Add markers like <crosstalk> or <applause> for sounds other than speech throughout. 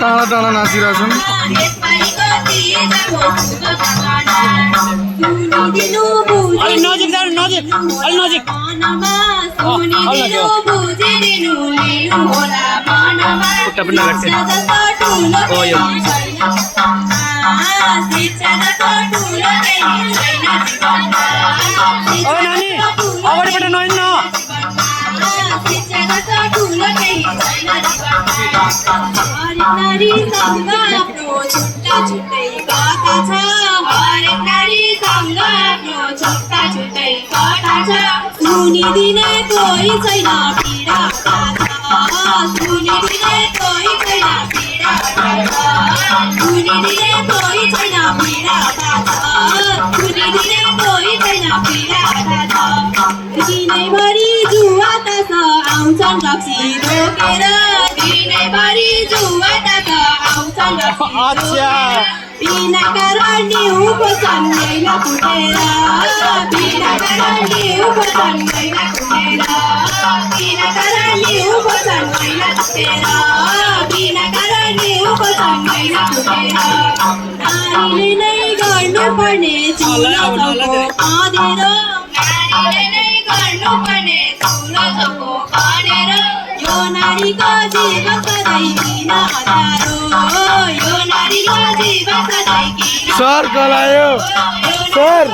টানা টানা নাচির আসুন নজিক দাঁড়ান নজিক আরে নজিক। আবার নয় না हो, यो। ओ नानी अगाडिबाट नहिँड्न नारीसँग आफ्नो छुट्टा छुट्टै कथा छ। हरेक नारीसँग आफ्नो छुट्टा छुट्टै कथा छ सुनिदिने कोही छैन पीडा कोही छैन कोही छैन कोही छैन दिनैभरि जुवा त आउँछन् रक्सी रोकेर। <laughs> আচ্ছা। বিনা কারণে উপসন নাই না কুটেরা। বিনা কারণে উপসন নাই না কুটেরা। বিনা কারণে উপসন নাই না কুটেরা। বিনা কারণে উপসন নাই না কুটেরা। আরে নাই গড়নো পড়ে চুলো থাকো আদেরা আরে নাই গড়নো পড়ে চুলো থাকো यो नारीको जीवन सधैँ किन हजारो यो नारीको सर। कलायो सर।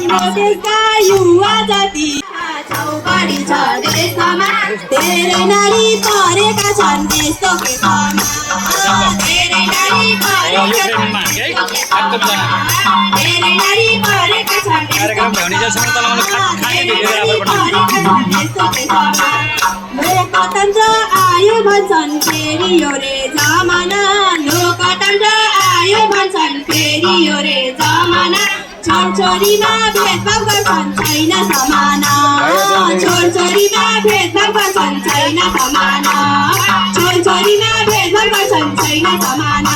हाम्रो देशका युवा जाति चौबारी छ देशमा। धेरै नारी परेका छन् देशको खेतमा धेरै नारी परेका छन् धेरै नारी परेका छन् कार्यक्रम भ्याउने जसम्म त लगाउनु खा- खाने देखेर आफूबाट। लोकतन्त्र आयो भन्छन् फेरि यो रे जमाना लोकतन्त्र आयो भन्छन् फेरि यो रे जमाना छोरछोरीमा भेदभाव गर्छन् छैन समाना छोरछोरीमा भेदभाव गर्छन् छैन समाना छोरछोरीमा भेदभाव गर्छन् छैन समाना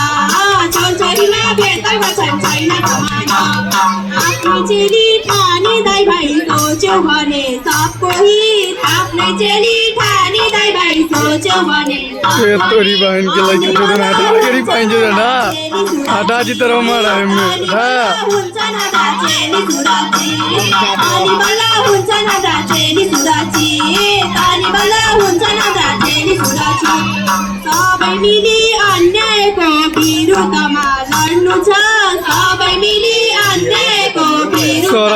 सोच्यौ भने सबको हित। आफ्नै चेली ठानी दाइ भाइ सोच्यौ भने ए तोरी बहन के लागि तो ना गरी पाइन्छ ना हटा जी तरह मारा है। हाँ हुन्छ न दा चेली सुरक्षी ताली बल्ल हुन्छ न सुरक्षी ताली बल्ल हुन्छ न सुरक्षी सबै मिली अन्यायको विरुद्धमा लड्नु छ। सबै मिली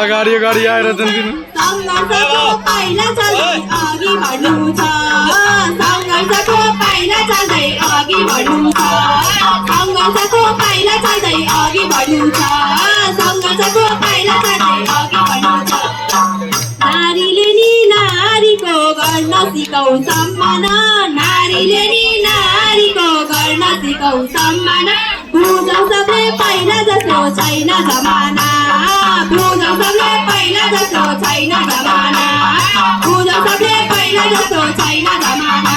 विरुद्ध छोरा गाडी गाडी आएर नारीले नि नारीको गर्न नारीले नि नारीको गर्न पहिला जस्तो छैन जमाना। जस्तो छैन जमाना बुझौ सबले पहिला जस्तो छैन जमाना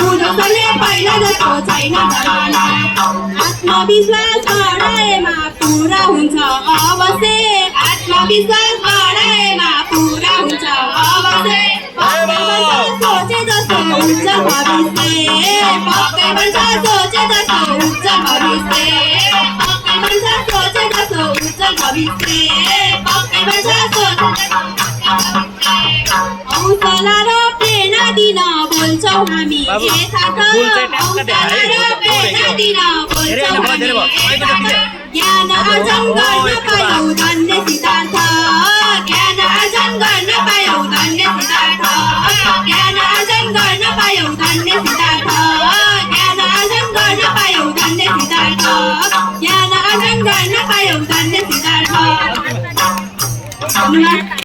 बुझौ सबले पहिला जस्तो छैन जमाना आत्मविश्वास बढाएमा पुरा हुन्छ अवश्य आत्मविश्वास बढाएमा पुरा हुन्छ अवश्य पक्कै भन्छ सोचे जस्तो हुन्छ भविष्य पक्कै भन्छ सोचे जस्तो हुन्छ भविष्य पक्कै भन्छ सोचे जस्तो हुन्छ भविष्य पक्कै भन्छ सोचे जस्तो हौसला र प्रेरणा दिन बोल्छौ हामी बाबु, यथार्थ फुल चाहिँ ट्याक्क हौसला বাংলা